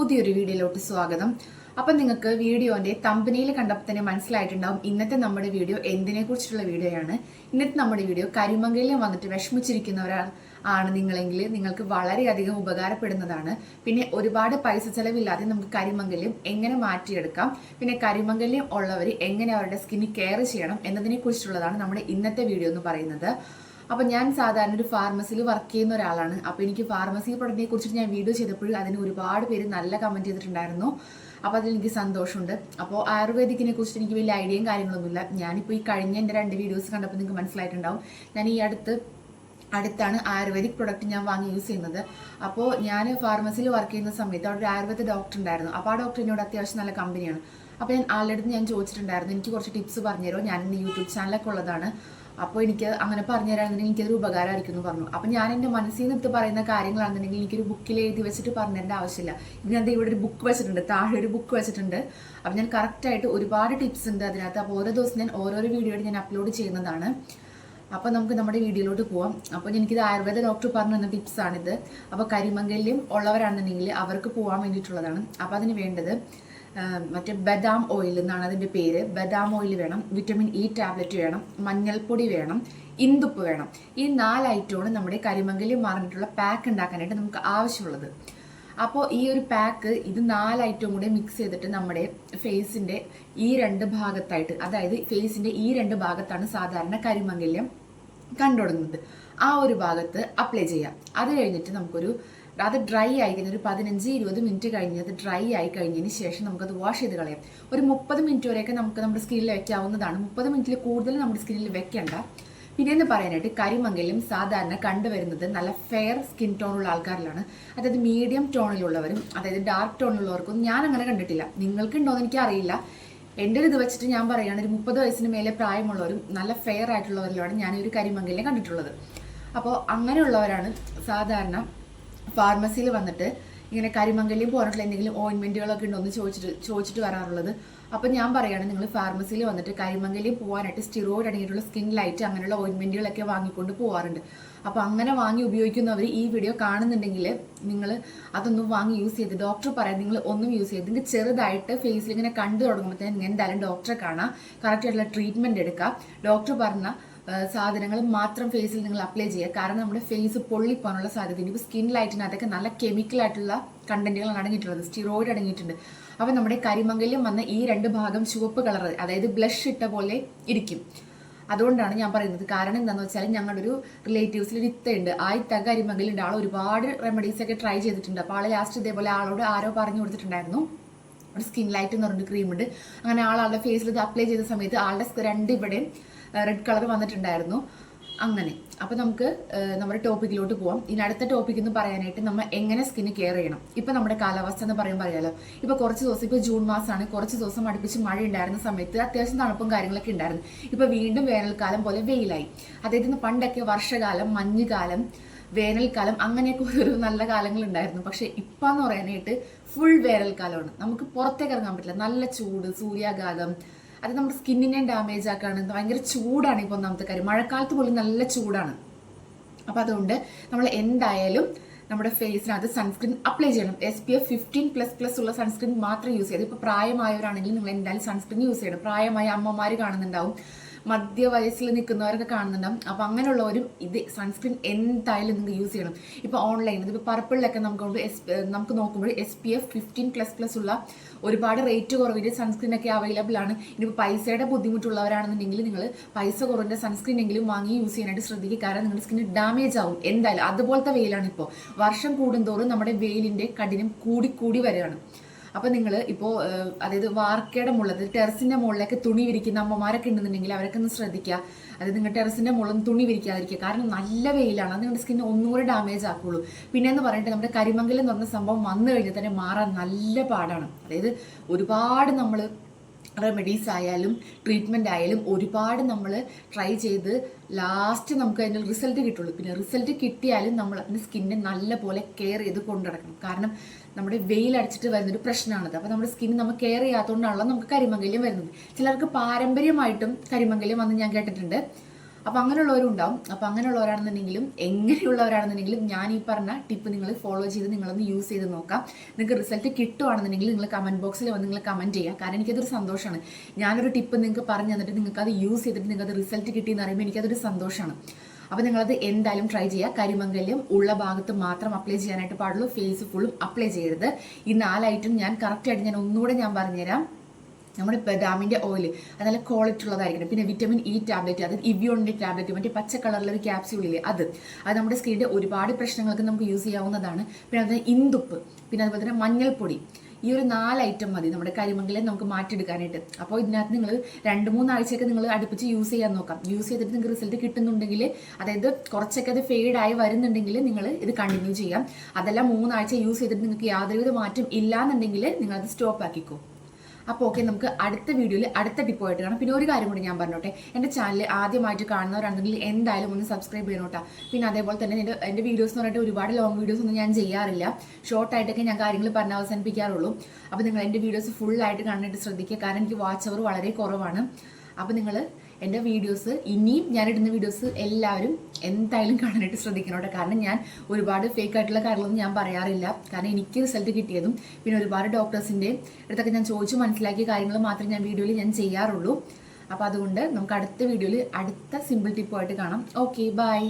പുതിയൊരു വീഡിയോയിലോട്ട് സ്വാഗതം. അപ്പം നിങ്ങൾക്ക് വീഡിയോന്റെ തമ്പനിയിൽ കണ്ടപ്പോൾ തന്നെ മനസ്സിലായിട്ടുണ്ടാവും ഇന്നത്തെ നമ്മുടെ വീഡിയോ എന്തിനെ കുറിച്ചുള്ള വീഡിയോയാണ്. ഇന്നത്തെ നമ്മുടെ വീഡിയോ കരിമങ്കലിൽ വന്നിട്ട് വിഷമിച്ചിരിക്കുന്നവരാണ് ആണ് നിങ്ങളെങ്കിൽ നിങ്ങൾക്ക് വളരെയധികം ഉപകാരപ്പെടുന്നതാണ്. പിന്നെ ഒരുപാട് പൈസ ചെലവില്ലാതെ നമുക്ക് കരിമംഗല്യം എങ്ങനെ മാറ്റിയെടുക്കാം പിന്നെ കരിമംഗല്യം ഉള്ളവർ എങ്ങനെ അവരുടെ സ്കിന്ന് കെയർ ചെയ്യണം എന്നതിനെ കുറിച്ചുള്ളതാണ് നമ്മുടെ ഇന്നത്തെ വീഡിയോ എന്ന് പറയുന്നത്. അപ്പൊ ഞാൻ സാധാരണ ഒരു ഫാർമസിയിൽ വർക്ക് ചെയ്യുന്ന ഒരാളാണ്. അപ്പൊ എനിക്ക് ഫാർമസി പ്രൊഡക്റ്റിനെ കുറിച്ചിട്ട് ഞാൻ വീഡിയോ ചെയ്തപ്പോൾ അതിന് ഒരുപാട് പേര് നല്ല കമന്റ് ചെയ്തിട്ടുണ്ടായിരുന്നു. അപ്പോൾ അതിൽ എനിക്ക് സന്തോഷമുണ്ട്. അപ്പോൾ ആയുർവേദിക്കിനെ കുറിച്ച് എനിക്ക് വലിയ ഐഡിയയും കാര്യങ്ങളൊന്നുമില്ല. ഞാനിപ്പോൾ ഈ കഴിഞ്ഞ എന്റെ രണ്ട് വീഡിയോസ് കണ്ടപ്പോൾ നിങ്ങൾക്ക് മനസ്സിലായിട്ടുണ്ടാവും. ഞാൻ ഈ അടുത്ത് അടുത്താണ് ആയുർവേദിക് പ്രൊഡക്റ്റ് ഞാൻ വാങ്ങി യൂസ് ചെയ്യുന്നത്. അപ്പോൾ ഞാൻ ഫാർമസിയിൽ വർക്ക് ചെയ്യുന്ന സമയത്ത് അവിടെ ഒരു ആയുർവേദ ഡോക്ടർ ഉണ്ടായിരുന്നു. അപ്പോൾ ആ ഡോക്ടർ എന്നോട് അത്യാവശ്യം നല്ല കമ്പനിയാണ് അപ്പോൾ ഞാൻ ആളുടെ അടുത്ത് ഞാൻ ചോദിച്ചിട്ടുണ്ടായിരുന്നു. എനിക്ക് കുറച്ച് ടിപ്സ് പറഞ്ഞുതരുമോ? ഞാൻ എന്റെ യൂട്യൂബ് ചാനലൊക്കെ ഉള്ളതാണ്. അപ്പോൾ എനിക്ക് അങ്ങനെ പറഞ്ഞു തരാണെന്നുണ്ടെങ്കിൽ എനിക്കതൊരു ഉപകാരമായിരിക്കും എന്ന് പറഞ്ഞു. അപ്പം ഞാൻ എന്റെ മനസ്സിൽ നിന്ന് എടുത്ത് പറയുന്ന കാര്യങ്ങളാണെന്നുണ്ടെങ്കിൽ എനിക്കൊരു ബുക്കിൽ എഴുതി വെച്ചിട്ട് പറഞ്ഞതിന്റെ ആവശ്യമില്ല. ഇതിനകത്ത് ഇവിടെ ഒരു ബുക്ക് വെച്ചിട്ടുണ്ട് താഴെ ഒരു ബുക്ക് വെച്ചിട്ടുണ്ട്. അപ്പം ഞാൻ കറക്റ്റായിട്ട് ഒരുപാട് ടിപ്സ് ഉണ്ട് അതിനകത്ത്. അപ്പോൾ ഓരോ ദിവസം ഞാൻ ഓരോരോ വീഡിയോ ഞാൻ അപ്ലോഡ് ചെയ്യുന്നതാണ്. അപ്പോൾ നമുക്ക് നമ്മുടെ വീഡിയോയിലോട്ട് പോവാം. അപ്പോൾ എനിക്കിത് ആയുർവേദ ഡോക്ടർ പറഞ്ഞു തന്ന ടിപ്സാണിത് അപ്പോൾ കരിമംഗല്യം ഉള്ളവരാണെന്നുണ്ടെങ്കിൽ അവർക്ക് പോകാൻ വേണ്ടിയിട്ടുള്ളതാണ്. അപ്പോൾ അതിന് വേണ്ടത് മറ്റേ ബദാം ഓയിൽ എന്നാണ് അതിന്റെ പേര്. ബദാം ഓയിൽ വേണം വിറ്റമിൻ ഇ ടാബ്ലറ്റ് വേണം മഞ്ഞൾപ്പൊടി വേണം ഇന്ദുപ്പ് വേണം. ഈ നാല് ഐറ്റമാണ് നമ്മുടെ കരിമംഗലി മാറിയിട്ടുള്ള പാക്ക് ഉണ്ടാക്കാനായിട്ട് നമുക്ക് ആവശ്യമുള്ളത്. അപ്പോൾ ഈ ഒരു പാക്ക് ഇത് നാല് ഐറ്റവും കൂടെ മിക്സ് ചെയ്തിട്ട് നമ്മുടെ ഫേസിന്റെ ഈ രണ്ട് ഭാഗത്തായിട്ട് അതായത് ഫേസിന്റെ ഈ രണ്ട് ഭാഗത്താണ് സാധാരണ കരിമംഗല്യം കണ്ടുതുടങ്ങുന്നത്. ആ ഒരു ഭാഗത്ത് അപ്ലൈ ചെയ്യാം. അത് കഴിഞ്ഞിട്ട് നമുക്കൊരു അത് ഡ്രൈ ആയി കഴിഞ്ഞ ഒരു പതിനഞ്ച് ഇരുപത് മിനിറ്റ് കഴിഞ്ഞ് അത് ഡ്രൈ ആയി കഴിഞ്ഞതിന് ശേഷം നമുക്കത് വാഷ് ചെയ്ത് കളയാം. ഒരു മുപ്പത് മിനിറ്റ് വരെയൊക്കെ നമുക്ക് നമ്മുടെ സ്കിന്നിൽ വെക്കാവുന്നതാണ്. മുപ്പത് മിനിറ്റിൽ കൂടുതൽ നമ്മുടെ സ്കിന്നിൽ വെക്കണ്ട. പിന്നെയെന്ന് പറയാനായിട്ട് കരിമങ്കലും സാധാരണ കണ്ടുവരുന്നത് നല്ല ഫെയർ സ്കിൻ ടോണുള്ള ആൾക്കാരിലാണ്. അതായത് മീഡിയം ടോണിലുള്ളവരും അതായത് ഡാർക്ക് ടോണിലുള്ളവർക്കും ഞാൻ അങ്ങനെ കണ്ടിട്ടില്ല. നിങ്ങൾക്കുണ്ടോയെന്ന് എനിക്ക് അറിയില്ല എന്റെ ഒരു ഇത് വെച്ചിട്ട് ഞാൻ പറയുകയാണ് ഒരു മുപ്പത് വയസ്സിന് മേലെ പ്രായമുള്ളവരും നല്ല ഫെയർ ആയിട്ടുള്ളവരിലാണ് ഞാൻ ഒരു കരിമങ്കലിനെ കണ്ടിട്ടുള്ളത്. അപ്പോൾ അങ്ങനെയുള്ളവരാണ് സാധാരണ ഫാർമസിയിൽ വന്നിട്ട് ഇങ്ങനെ കരിമംഗല്യം പോയിട്ടുള്ള എന്തെങ്കിലും ഓയിൻമെന്റുകളൊക്കെ ഉണ്ടോ എന്ന് ചോദിച്ചിട്ട് ചോദിച്ചിട്ട് വരാറുള്ളത്. അപ്പോൾ ഞാൻ പറയുകയാണ് നിങ്ങൾ ഫാർമസിയിൽ വന്നിട്ട് കരിമംഗല്യം പോകാനായിട്ട് സ്റ്റിറോയിഡ് അടങ്ങിയിട്ടുള്ള സ്കിൻ ലൈറ്റ് അങ്ങനെയുള്ള ഓയിൻമെന്റുകളൊക്കെ വാങ്ങിക്കൊണ്ട് പോകാറുണ്ട്. അപ്പോൾ അങ്ങനെ വാങ്ങി ഉപയോഗിക്കുന്നവർ ഈ വീഡിയോ കാണുന്നുണ്ടെങ്കിൽ നിങ്ങൾ അതൊന്നും വാങ്ങി യൂസ് ചെയ്ത് ഡോക്ടർ പറയാം നിങ്ങൾ ഒന്നും യൂസ് ചെയ്ത് നിങ്ങൾക്ക് ചെറുതായിട്ട് ഫേസിൽ ഇങ്ങനെ കണ്ടു തുടങ്ങുമ്പോൾ തന്നെ എന്തായാലും ഡോക്ടറെ കാണാം. കറക്റ്റ് ആയിട്ടുള്ള ട്രീറ്റ്മെന്റ് എടുക്കുക ഡോക്ടർ പറഞ്ഞ സാധനങ്ങൾ മാത്രം ഫേസിൽ നിങ്ങൾ അപ്ലൈ ചെയ്യുക. കാരണം നമ്മുടെ ഫേസ് പൊള്ളിപ്പോകാനുള്ള സാധ്യത ഇനി സ്കിൻ ലൈറ്റിനകത്തൊക്കെ നല്ല കെമിക്കൽ ആയിട്ടുള്ള കണ്ടന്റുകൾ അടങ്ങിയിട്ടുള്ളത്. സ്റ്റിറോയിഡ് അടങ്ങിയിട്ടുണ്ട്. അപ്പോൾ നമ്മുടെ കരിമംഗല്യം വന്ന ഈ രണ്ട് ഭാഗം ചുവപ്പ് കളർ അതായത് ബ്ലഷ് ഇട്ട പോലെ ഇരിക്കും. അതുകൊണ്ടാണ് ഞാൻ പറയുന്നത്. കാരണം എന്താണെന്ന് വെച്ചാൽ ഞങ്ങളുടെ ഒരു റിലേറ്റീവ്സിൽ ഒരു ഇത്തയുണ്ട് ആ ഇത്ത കരിമംഗലുണ്ട് ആൾ ഒരുപാട് റെമഡീസ് ഒക്കെ ട്രൈ ചെയ്തിട്ടുണ്ട്. അപ്പോൾ ആൾ ലാസ്റ്റ് ഇതേപോലെ ആളോട് ആരോ പറഞ്ഞു കൊടുത്തിട്ടുണ്ടായിരുന്നു. ഒരു സ്കിൻ ലൈറ്റ് എന്ന് പറഞ്ഞൊരു ക്രീം ഉണ്ട്. അങ്ങനെ ആളുടെ ഫേസിൽ ഇത് അപ്ലൈ ചെയ്ത സമയത്ത് ആളുടെ രണ്ട് ഇവിടെയും റെഡ് കളർ വന്നിട്ടുണ്ടായിരുന്നു. അങ്ങനെ. അപ്പോൾ നമുക്ക് നമ്മുടെ ടോപ്പിക്കിലോട്ട് പോവാം. ഇനി അടുത്ത ടോപ്പിക് എന്ന് പറയാനായിട്ട് നമ്മൾ എങ്ങനെ സ്കിന്ന് കെയർ ചെയ്യണം? ഇപ്പം നമ്മുടെ കാലാവസ്ഥ എന്ന് പറയുമ്പോൾ അറിയാലോ. ഇപ്പോൾ കുറച്ച് ദിവസം ഇപ്പോൾ ജൂൺ മാസമാണ്. കുറച്ച് ദിവസം അടുപ്പിച്ച് മഴ ഉണ്ടായിരുന്ന സമയത്ത് അത്യാവശ്യം തണുപ്പും കാര്യങ്ങളൊക്കെ ഉണ്ടായിരുന്നു. ഇപ്പോൾ വീണ്ടും വേനൽക്കാലം പോലെ വെയിലായി. അതായത് പണ്ടൊക്കെ വർഷകാലം മഞ്ഞുകാലം വേനൽക്കാലം അങ്ങനെയൊക്കെ ഓരോ നല്ല കാലങ്ങൾ ഉണ്ടായിരുന്നു പക്ഷെ ഇപ്പം എന്ന് പറയാനായിട്ട് ഫുൾ വേനൽക്കാലമാണ്. നമുക്ക് പുറത്തേക്ക് ഇറങ്ങാൻ പറ്റില്ല. നല്ല ചൂട് സൂര്യാഘാതം അത് നമ്മുടെ സ്കിന്നിനെ ഡാമേജ് ആക്കാണ്. ഭയങ്കര ചൂടാണ് ഇപ്പോൾ ഒന്നാമത്തെ കാര്യം. മഴക്കാലത്ത് പോലും നല്ല ചൂടാണ്. അപ്പോൾ അതുകൊണ്ട് നമ്മൾ എന്തായാലും നമ്മുടെ ഫേസിനകത്ത് സൺസ്ക്രീൻ അപ്ലൈ ചെയ്യണം. S P F fifteen plus plus ഉള്ള സൺസ്ക്രീൻ മാത്രം യൂസ് ചെയ്ത് ഇപ്പോൾ പ്രായമായവരാണെങ്കിൽ നിങ്ങൾ എന്തായാലും സൺസ്ക്രീൻ യൂസ് ചെയ്യണം. പ്രായമായ അമ്മമാർ കാണുന്നുണ്ടാവും. മധ്യവയസ്സിൽ നിൽക്കുന്നവരൊക്കെ കാണുന്നുണ്ടാവും. അപ്പോൾ അങ്ങനെയുള്ളവരും ഇത് സൺസ്ക്രീൻ എന്തായാലും നിങ്ങൾക്ക് യൂസ് ചെയ്യണം. ഇപ്പോൾ ഓൺലൈൻ ഇതിപ്പോൾ പർപ്പിളിലൊക്കെ നമുക്ക് എസ് നമുക്ക് നോക്കുമ്പോൾ S P F fifteen plus plus ഉള്ള ഒരുപാട് റേറ്റ് കുറവിന്റെ സൺസ്ക്രീൻ ഒക്കെ അവൈലബിൾ ആണ്. ഇനിയിപ്പോൾ പൈസയുടെ ബുദ്ധിമുട്ടുള്ളവരാണെന്നുണ്ടെങ്കിൽ നിങ്ങൾ പൈസ കുറവിന്റെ സൺസ്ക്രീൻ എങ്കിലും വാങ്ങി യൂസ് ചെയ്യാനായിട്ട് ശ്രദ്ധിക്കുക കാരണം നിങ്ങളുടെ സ്കിന്നിന് ഡാമേജ് ആവും. എന്തായാലും അതുപോലത്തെ വെയിലാണ് ഇപ്പോൾ വർഷം കൂടുന്തോറും നമ്മുടെ വെയിലിന്റെ കഠിനം കൂടി കൂടി വരികയാണ്. അപ്പോൾ നിങ്ങൾ ഇപ്പോൾ അതായത് വാർക്കയുടെ മുകളിൽ ടെറസിന്റെ മുകളിലൊക്കെ തുണി വിരിക്കുന്ന അമ്മമാരൊക്കെ ഉണ്ടെന്നുണ്ടെങ്കിൽ അവരൊക്കെ ഒന്ന് ശ്രദ്ധിക്കുക. അതായത് നിങ്ങൾ ടെറസിന്റെ മുകളിൽ തുണി വിരിക്കാതിരിക്കുക. കാരണം നല്ല വെയിലാണ്. അത് നിങ്ങളുടെ സ്കിന്നിന് ഒന്നുകൂടെ ഡാമേജ് ആക്കുള്ളൂ. പിന്നെ എന്ന് പറഞ്ഞിട്ട് നമ്മുടെ കരിമംഗലം എന്ന് പറഞ്ഞ സംഭവം വന്നു കഴിഞ്ഞാൽ തന്നെ മാറാൻ നല്ല പാടാണ്. അതായത് ഒരുപാട് നമ്മൾ റെമഡീസ് ആയാലും ട്രീറ്റ്മെന്റ് ആയാലും ഒരുപാട് നമ്മൾ ട്രൈ ചെയ്ത് ലാസ്റ്റ് നമുക്ക് അതിന്റെ റിസൾട്ട് കിട്ടുള്ളൂ. പിന്നെ റിസൾട്ട് കിട്ടിയാലും നമ്മൾ അതിന് സ്കിന്നെ നല്ല പോലെ കെയർ ചെയ്ത് കൊണ്ടു നടക്കണം. കാരണം നമ്മുടെ വെയിൽ അടിച്ചിട്ട് വരുന്നൊരു പ്രശ്നമാണത്. അപ്പോൾ നമ്മുടെ സ്കിന്ന് നമ്മൾ കെയർ ചെയ്യാത്തതുകൊണ്ടാണല്ലോ നമുക്ക് കരിമംഗല്യം വരുന്നത്. ചിലർക്ക് പാരമ്പര്യമായിട്ടും കരിമംഗല്യം വന്ന് ഞാൻ കേട്ടിട്ടുണ്ട്. അപ്പോൾ അങ്ങനെയുള്ളവരും ഉണ്ടാവും അപ്പോൾ അങ്ങനെയുള്ളവരാണെന്നുണ്ടെങ്കിലും എങ്ങനെയുള്ളവരാണെന്നുണ്ടെങ്കിലും ഞാൻ ഈ പറഞ്ഞ ടിപ്പ് നിങ്ങൾ ഫോളോ ചെയ്ത് നിങ്ങളൊന്ന് യൂസ് ചെയ്ത് നോക്കാം. നിങ്ങൾക്ക് റിസൾട്ട് കിട്ടുവാണെന്നുണ്ടെങ്കിൽ നിങ്ങൾ കമന്റ് ബോക്സിൽ വന്ന് നിങ്ങൾ കമന്റ് ചെയ്യുക. കാരണം എനിക്കതൊരു സന്തോഷമാണ്. ഞാനൊരു ടിപ്പ് നിങ്ങൾക്ക് പറഞ്ഞു തന്നിട്ട് നിങ്ങൾക്ക് അത് യൂസ് ചെയ്തിട്ട് നിങ്ങൾക്ക് അത് റിസൾട്ട് കിട്ടിയെന്ന് പറയുമ്പോൾ എനിക്കതൊരു സന്തോഷമാണ്. അപ്പോൾ നിങ്ങളത് എന്തായാലും ട്രൈ ചെയ്യുക. കരിമംഗല്യം ഉള്ള ഭാഗത്ത് മാത്രം അപ്ലൈ ചെയ്യാനായിട്ട് പാടുള്ളൂ. ഫേസ് ഫുള്ളും അപ്ലൈ ചെയ്യരുത്. ഈ നാലായിട്ടും ഞാൻ കറക്റ്റായിട്ട് ഞാൻ ഒന്നുകൂടെ ഞാൻ പറഞ്ഞുതരാം. നമ്മുടെ ബദാമിന്റെ ഓയിൽ അത് നല്ല ക്വാളിറ്റി ഉള്ളതായിരിക്കണം. പിന്നെ വിറ്റമിൻ ഇ ടാബ്ലറ്റ് അത് ഇവ്യോണിന്റെ ടാബ്ലറ്റ് മറ്റേ പച്ച കളറിലൊരു ക്യാപ്സ്യൂളില്ലേ അത്. അത് നമ്മുടെ സ്കിന്നിന്റെ ഒരുപാട് പ്രശ്നങ്ങൾക്ക് നമുക്ക് യൂസ് ചെയ്യാവുന്നതാണ്. പിന്നെ അതുപോലെ ഇന്ദുപ്പ് പിന്നെ അതുപോലെ തന്നെ മഞ്ഞൾപ്പൊടി. ഈ ഒരു നാല് ഐറ്റം മതി നമ്മുടെ കരിമംഗലം നമുക്ക് മാറ്റിയെടുക്കാനായിട്ട്. അപ്പോൾ ഇതിനകത്ത് നിങ്ങൾ രണ്ട് മൂന്നാഴ്ചയൊക്കെ നിങ്ങൾ അടുപ്പിച്ച് യൂസ് ചെയ്യാൻ നോക്കാം. യൂസ് ചെയ്തിട്ട് നിങ്ങൾക്ക് റിസൾട്ട് കിട്ടുന്നുണ്ടെങ്കിൽ അതായത് കുറച്ചൊക്കെ അത് ഫെയ്ഡ് ആയി വരുന്നുണ്ടെങ്കിൽ നിങ്ങൾ ഇത് കണ്ടിന്യൂ ചെയ്യാം. അതെല്ലാം മൂന്നാഴ്ച യൂസ് ചെയ്തിട്ട് നിങ്ങൾക്ക് യാതൊരുവിധ മാറ്റം ഇല്ലാന്നുണ്ടെങ്കിൽ നിങ്ങളത് സ്റ്റോപ്പ് ആക്കിക്കോ. അപ്പോൾ ഓക്കെ നമുക്ക് അടുത്ത വീഡിയോയിൽ അടുത്ത ടിപ്പായിട്ട് കാണാം. പിന്നെ ഒരു കാര്യം കൂടി ഞാൻ പറഞ്ഞോട്ടെ. എന്റെ ചാനൽ ആദ്യമായിട്ട് കാണുന്നവരാണെങ്കിൽ എന്തായാലും ഒന്ന് സബ്സ്ക്രൈബ് ചെയ്യണോട്ടാ പിന്നെ അതേപോലെ തന്നെ എന്റെ എന്റെ വീഡിയോസ് എന്ന് പറഞ്ഞിട്ട് ഒരുപാട് ലോങ് വീഡിയോസ് ഒന്നും ഞാൻ ചെയ്യാറില്ല. ഷോർട്ടായിട്ടൊക്കെ ഞാൻ കാര്യങ്ങൾ പറഞ്ഞ് അവസാനിപ്പിക്കാറുള്ളൂ. അപ്പോൾ നിങ്ങൾ എന്റെ വീഡിയോസ് ഫുള്ളായിട്ട് കാണാനായിട്ട് ശ്രദ്ധിക്കുക. കാരണം എനിക്ക് വാച്ച് അവർ വളരെ കുറവാണ്. അപ്പോൾ നിങ്ങൾ എന്റെ വീഡിയോസ് ഇനിയും ഞാനിടുന്ന വീഡിയോസ് എല്ലാവരും എന്തായാലും കാണാനായിട്ട് ശ്രദ്ധിക്കണം കാരണം ഞാൻ ഒരുപാട് ഫേക്ക് ആയിട്ടുള്ള കാര്യങ്ങളൊന്നും ഞാൻ പറയാറില്ല. കാരണം എനിക്ക് റിസൾട്ട് കിട്ടിയതും പിന്നെ ഒരുപാട് ഡോക്ടേഴ്സിന്റെ അടുത്തൊക്കെ ഞാൻ ചോദിച്ചു മനസ്സിലാക്കിയ കാര്യങ്ങൾ മാത്രമേ ഞാൻ വീഡിയോയിൽ ഞാൻ ചെയ്യാറുള്ളൂ. അപ്പോൾ അതുകൊണ്ട് നമുക്ക് അടുത്ത വീഡിയോയിൽ അടുത്ത സിമ്പിൾ ടിപ്പുമായിട്ട് കാണാം. Okay bye